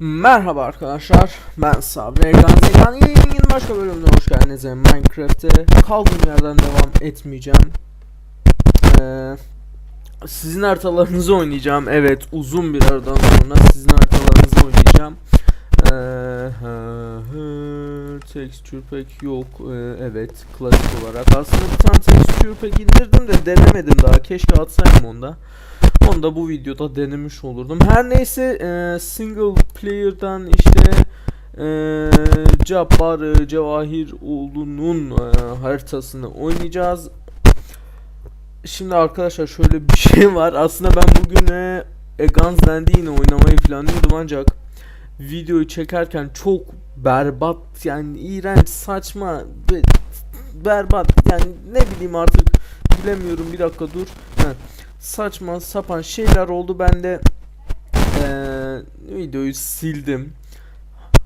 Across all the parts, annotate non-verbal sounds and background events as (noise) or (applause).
Merhaba arkadaşlar, ben Sabri Ergan Zekan. Yayının başka bölümüne hoş geldiniz. Minecraft'te kaldığım yerden devam etmeyeceğim. Ee, sizin haritalarınızı oynayacağım. Evet, uzun bir aradan sonra sizin haritalarınızı oynayacağım. Ee, texture pack yok. Ee, evet, klasik olarak. Aslında bir tane texture pack indirdim de denemedim daha. Keşke atsaydım onda. Onu bu videoda denemiş olurdum. Her neyse e, single player'dan işte e, Cabbar e, Cevahir oğlunun e, haritasını oynayacağız. Şimdi arkadaşlar şöyle bir (laughs) şey var. Aslında ben bugün e, A Guns Land'i yine oynamayı planlıyordum ancak videoyu çekerken çok berbat yani iğrenç saçma be- berbat yani ne bileyim artık bilemiyorum bir dakika dur. Heh saçma sapan şeyler oldu. Ben de eee, videoyu sildim.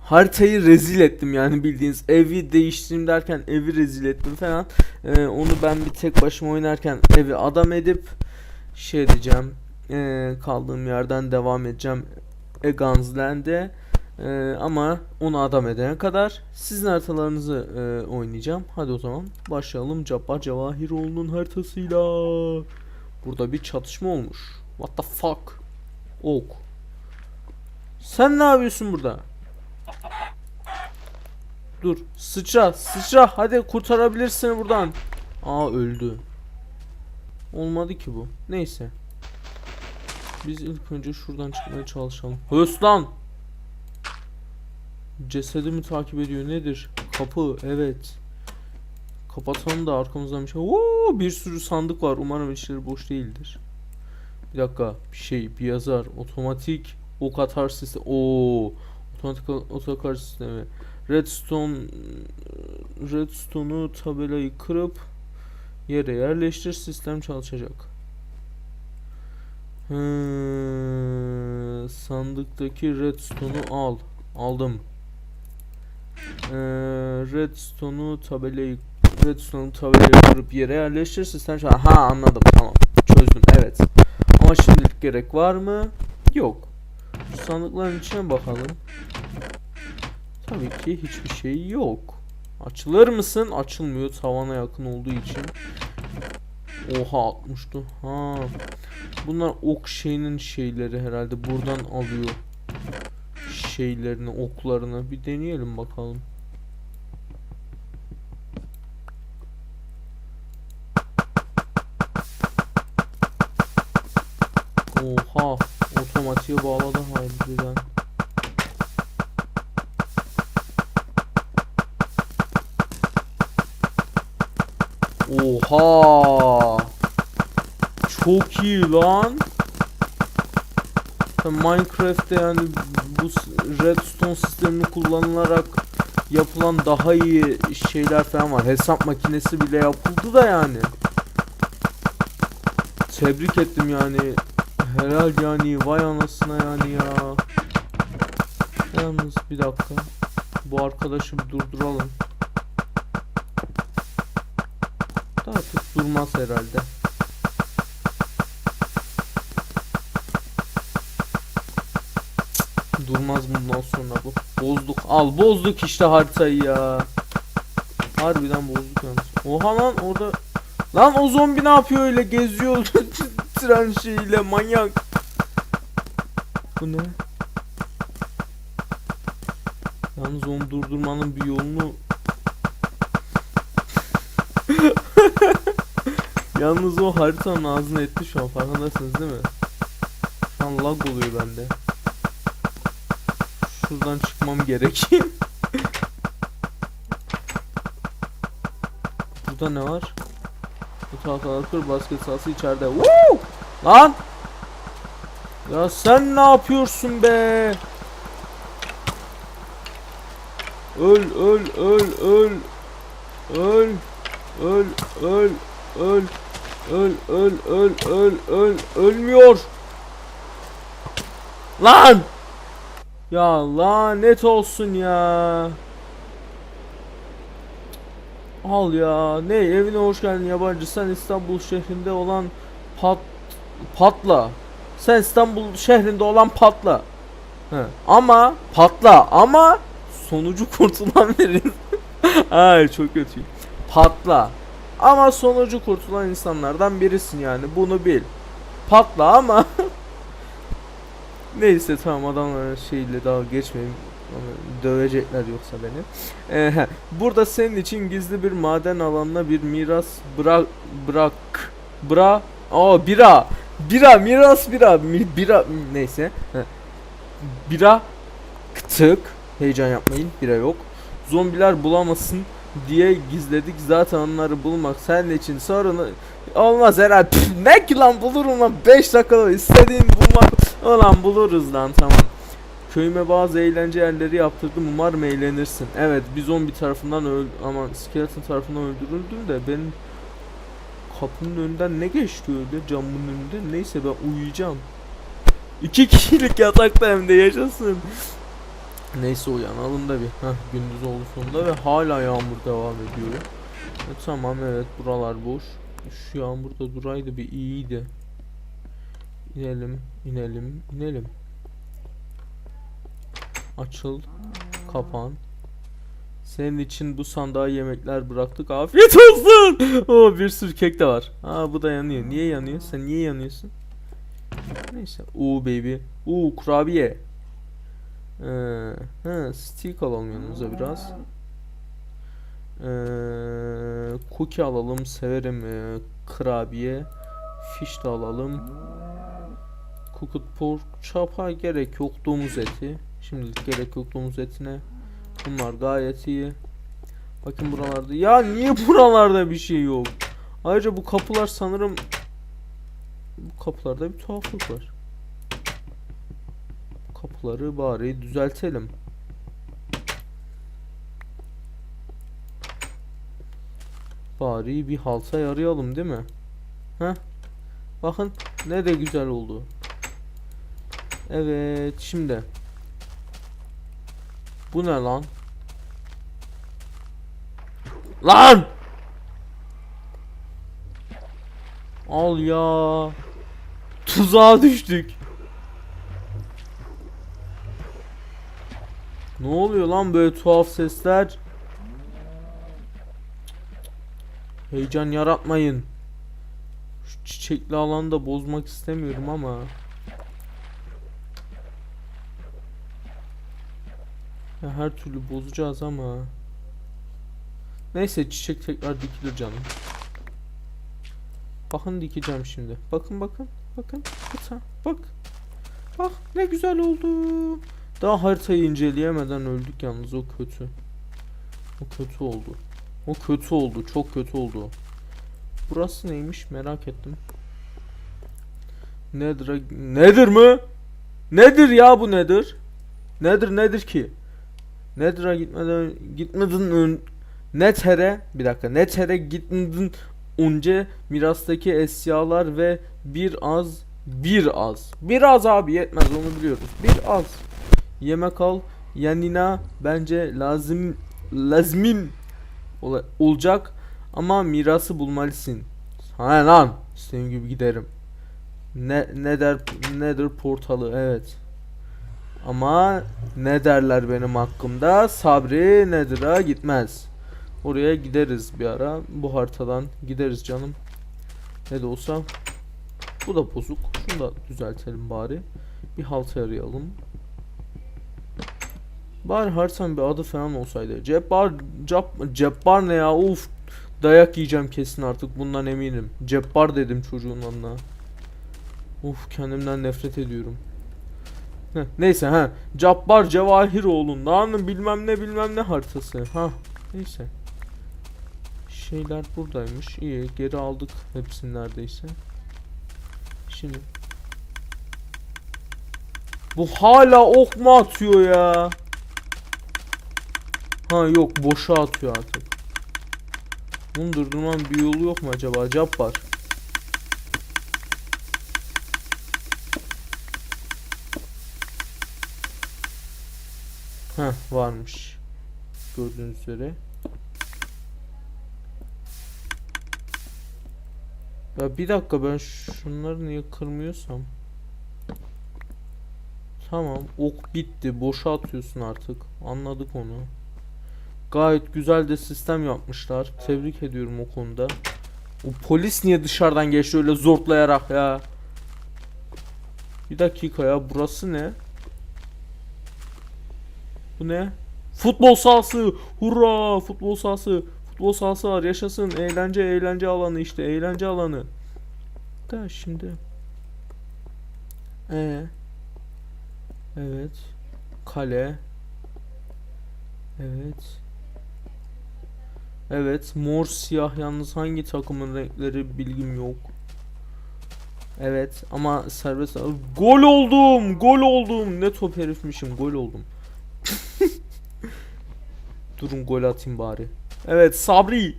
Haritayı rezil ettim yani bildiğiniz evi değiştireyim derken evi rezil ettim falan. Eee, onu ben bir tek başıma oynarken evi adam edip şey diyeceğim. eee, kaldığım yerden devam edeceğim. Egan's Land'e. Eee, ama onu adam edene kadar sizin haritalarınızı eee, oynayacağım. Hadi o zaman başlayalım. Cabbar Cevahiroğlu'nun haritasıyla. Burada bir çatışma olmuş. What the fuck? Ok. Sen ne yapıyorsun burada? Dur. Sıçra. Sıçra. Hadi kurtarabilirsin buradan. Aa öldü. Olmadı ki bu. Neyse. Biz ilk önce şuradan çıkmaya çalışalım. Hös lan. Cesedimi takip ediyor. Nedir? Kapı. Evet. Kapatalım da arkamızdan bir şey. Oo, bir sürü sandık var. Umarım içleri boş değildir. Bir dakika. Bir şey, bir yazar. Otomatik ok atar sistemi. Oo, otomatik otokar sistemi. Redstone Redstone'u tabelayı kırıp yere yerleştir. Sistem çalışacak. Hmm, sandıktaki redstone'u al. Aldım. Ee, redstone'u tabelayı redstone tabelayı kırıp yere yerleştir sistem çalış- Ha anladım tamam. Çözdüm evet. Ama şimdilik gerek var mı? Yok. Şu sandıkların içine bakalım. Tabii ki hiçbir şey yok. Açılır mısın? Açılmıyor tavana yakın olduğu için. Oha atmıştı. Ha. Bunlar ok şeyinin şeyleri herhalde buradan alıyor. Şeylerini, oklarını. Bir deneyelim bakalım. Otomatiğe bağladı harbiden. Oha. Çok iyi lan. Minecraft'te yani bu redstone sistemini kullanılarak yapılan daha iyi şeyler falan var. Hesap makinesi bile yapıldı da yani. Tebrik ettim yani. Helal yani vay anasına yani ya. Yalnız bir dakika. Bu arkadaşı bir durduralım. Artık durmaz herhalde. Durmaz bundan sonra bu. Bozduk. Al bozduk işte haritayı ya. Harbiden bozduk yalnız. Oha lan orada. Lan o zombi ne yapıyor öyle geziyor (laughs) tren şeyiyle manyak. Bu ne? Yalnız onu durdurmanın bir yolunu (laughs) Yalnız o haritanın ağzına etti şu an farkındasınız değil mi? Şu an lag oluyor bende. Şuradan çıkmam gerek. (laughs) Burada ne var? Bu tahtalar basket sahası içeride. Woo! Lan! Ya sen ne yapıyorsun be? Öl öl öl öl. Öl. Öl öl öl. Öl öl öl öl öl ölmüyor. Lan! Ya lanet olsun ya. Al ya. Ne evine hoş geldin yabancı. Sen İstanbul şehrinde olan pat patla. Sen İstanbul şehrinde olan patla. He. Ama patla ama sonucu (laughs) kurtulan verin. (laughs) Ay çok kötü. Patla. Ama sonucu kurtulan insanlardan birisin yani bunu bil. Patla ama (laughs) Neyse tamam adamlar şeyle daha geçmeyeyim. Dövecekler yoksa beni. Ee, burada senin için gizli bir maden alanına bir miras bırak bırak bra Aa bira bira miras bira mi, bira neyse. Bira tık heyecan yapmayın bira yok. Zombiler bulamasın diye gizledik zaten onları bulmak senin için sorun olmaz herhalde Püf, ne ki lan bulurum lan 5 dakikada istediğin bulmak. Ulan buluruz lan tamam. Köyüme bazı eğlence yerleri yaptırdım umarım eğlenirsin. Evet bir zombi tarafından öl aman skeleton tarafından öldürüldüm de benim kapının önünden ne geçti öyle? Camın önünde? Neyse ben uyuyacağım. İki kişilik yatakta hem de yaşasın. Neyse uyanalım da bir. Heh, gündüz oldu sonunda ve hala yağmur devam ediyor. E, Tamam evet buralar boş. Şu yağmurda duraydı bir iyiydi. İnelim inelim inelim. Açıl Kapan Senin için bu sandığa yemekler bıraktık afiyet olsun (laughs) Oo bir sürü kek de var Aa bu da yanıyor niye yanıyor sen niye yanıyorsun Neyse Oo baby Oo kurabiye ee, he, stick alalım yanımıza biraz. Ee, cookie alalım. Severim ee, kurabiye. Fish de alalım. Cooked pork chop'a gerek yok. Domuz eti. Şimdilik gerek yok domuz etine. Bunlar gayet iyi. Bakın buralarda. Ya niye buralarda bir şey yok? Ayrıca bu kapılar sanırım bu kapılarda bir tuhaflık var kapıları bari düzeltelim. Bari bir halta yarayalım değil mi? Heh. Bakın ne de güzel oldu. Evet şimdi. Bu ne lan? Lan! Al ya. Tuzağa düştük. Ne oluyor lan böyle tuhaf sesler? Heyecan yaratmayın. Şu çiçekli alanı da bozmak istemiyorum ama. Ya her türlü bozacağız ama. Neyse çiçek tekrar dikilir canım. Bakın dikeceğim şimdi. Bakın bakın. Bakın. Bak. Bak. Bak ne güzel oldu. Daha haritayı inceleyemeden öldük yalnız o kötü. O kötü oldu. O kötü oldu. Çok kötü oldu. Burası neymiş merak ettim. Nedir? Nedir mi? Nedir ya bu nedir? Nedir nedir ki? Nedir'a gitmeden gitmedin ön Nether'e bir dakika Nether'e gitmedin önce mirastaki eşyalar ve bir az bir az biraz abi yetmez onu biliyoruz bir az yemek al yanına bence lazım lazmin ola- olacak ama mirası bulmalısın. Ha lan senin gibi giderim. Ne ne der nedir portalı evet. Ama ne derler benim hakkımda? Sabri Nedir'a gitmez. Oraya gideriz bir ara. Bu haritadan gideriz canım. Ne de olsa bu da bozuk. Şunu da düzeltelim bari. Bir halta arayalım. Bari haritanın bir adı falan olsaydı. Cebbar, cap, Cebbar ne ya? Uf. Dayak yiyeceğim kesin artık bundan eminim. Cebbar dedim çocuğun adına. Uf kendimden nefret ediyorum. Neyse ha. Cabbar Cevahiroğlu'ndan bilmem ne bilmem ne haritası. Ha neyse. Şeyler buradaymış. İyi geri aldık hepsini neredeyse. Şimdi. Bu hala ok mu atıyor ya? Ha yok boşa atıyor artık. Bunu durdurmanın bir yolu yok mu acaba? Cabbar. Heh varmış. Gördüğünüz üzere. Ya bir dakika ben şunları niye kırmıyorsam. Tamam ok bitti. Boşa atıyorsun artık. Anladık onu. Gayet güzel de sistem yapmışlar. Tebrik ediyorum o konuda. O polis niye dışarıdan geçti öyle zortlayarak ya? Bir dakika ya burası ne? Bu ne? Futbol sahası. Hurra! Futbol sahası. Futbol sahası var. Yaşasın. Eğlence eğlence alanı işte. Eğlence alanı. Da şimdi. Ee. Evet. Kale. Evet. Evet. Mor siyah yalnız hangi takımın renkleri bilgim yok. Evet ama serbest gol oldum gol oldum ne top herifmişim gol oldum (laughs) Durun gol atayım bari. Evet Sabri.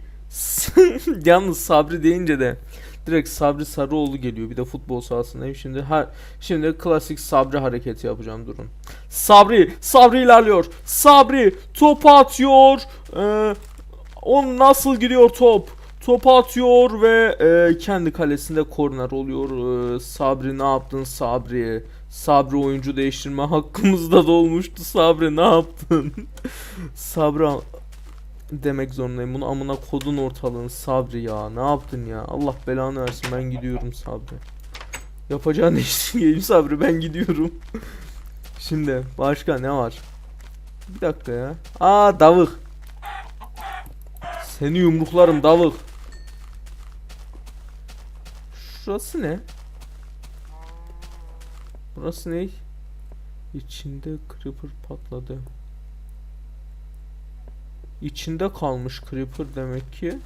(laughs) Yalnız Sabri deyince de direkt Sabri Sarıoğlu geliyor bir de futbol sahasındayım şimdi her şimdi klasik Sabri hareketi yapacağım durun. Sabri Sabri ilerliyor. Sabri top atıyor. Ee, o nasıl gidiyor top? Top atıyor ve e, kendi kalesinde korner oluyor. E, Sabri ne yaptın Sabri? Sabri oyuncu değiştirme hakkımızda dolmuştu. Sabri ne yaptın? Sabri a- demek zorundayım. Bunu amına kodun ortalığın Sabri ya. Ne yaptın ya? Allah belanı versin. Ben gidiyorum Sabri. Yapacağın işte geleyim Sabri. Ben gidiyorum. Şimdi başka ne var? Bir dakika ya. Aa davık. Seni yumruklarım davık. Şurası ne? Burası ne? İçinde creeper patladı. İçinde kalmış creeper demek ki.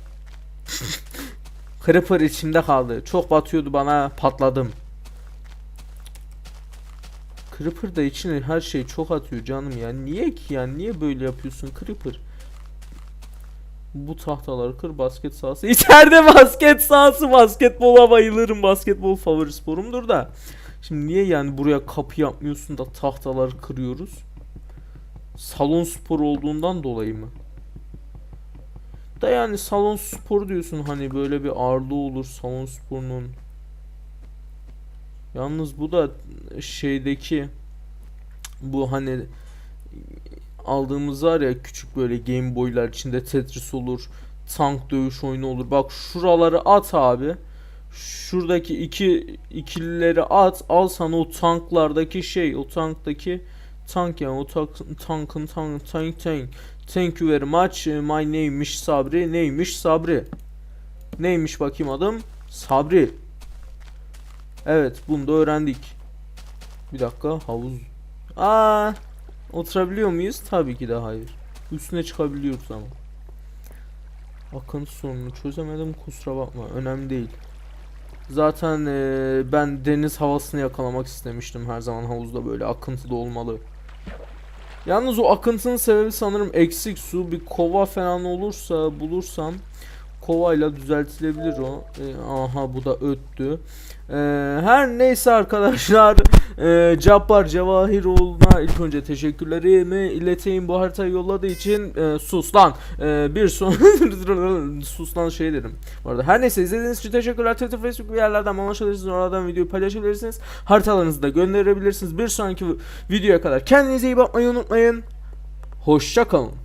(laughs) creeper içimde kaldı. Çok batıyordu bana patladım. Creeper da içine her şey çok atıyor canım ya. Niye ki yani niye böyle yapıyorsun Creeper? Bu tahtaları kır basket sahası. (laughs) İçeride basket sahası. Basketbola bayılırım. Basketbol favori sporumdur da. Şimdi niye yani buraya kapı yapmıyorsun da tahtaları kırıyoruz? Salon spor olduğundan dolayı mı? Da yani salon sporu diyorsun hani böyle bir ağırlığı olur salon sporunun. Yalnız bu da şeydeki bu hani aldığımız var ya küçük böyle Game Boy'lar içinde Tetris olur, tank dövüş oyunu olur. Bak şuraları at abi. Şuradaki iki ikilileri at. Al sana o tanklardaki şey, o tanktaki tank yani o tank, tankın tank tank tank. Thank you very much. My name'miş Sabri. Neymiş Sabri? Neymiş bakayım adım? Sabri. Evet, bunu da öğrendik. Bir dakika, havuz. Aa, Oturabiliyor muyuz? Tabii ki de hayır. Üstüne çıkabiliyoruz ama. Akıntı sorununu çözemedim kusura bakma. Önemli değil. Zaten eee, ben deniz havasını yakalamak istemiştim her zaman havuzda böyle akıntıda olmalı. Yalnız o akıntının sebebi sanırım eksik su. Bir kova falan olursa bulursam kovayla düzeltilebilir o. E, aha bu da öttü. E, her neyse arkadaşlar e, Cabbar Cevahiroğlu'na ilk önce teşekkürlerimi ileteyim bu haritayı yolladığı için. E, sus lan. E, bir son (laughs) sus lan şey dedim. Bu arada her neyse izlediğiniz için teşekkürler. Twitter Facebook bir yerlerden bana ulaşabilirsiniz oradan videoyu paylaşabilirsiniz. Haritalarınızı da gönderebilirsiniz. Bir sonraki videoya kadar kendinize iyi bakmayı unutmayın. Hoşça kalın